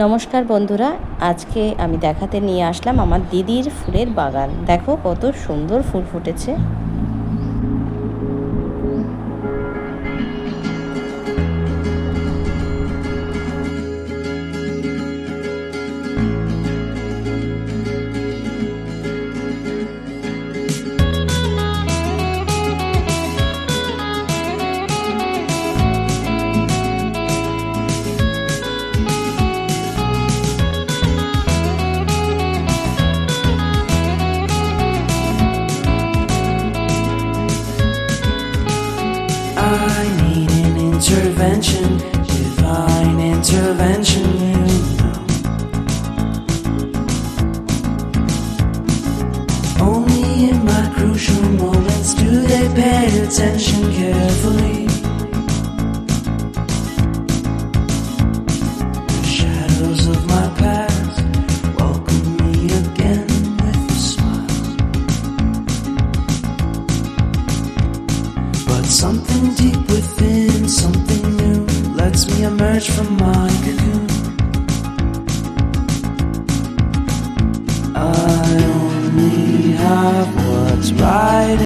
নমস্কার বন্ধুরা, আজকে আমি দেখাতে নিয়ে আসলাম আমার দিদির ফুলের বাগান। দেখো কত সুন্দর ফুল ফুটেছে। I need an intervention, divine intervention, you know. Only in my crucial moments do they pay attention Something deep within, something new lets me emerge from my cocoon. I only have what's right.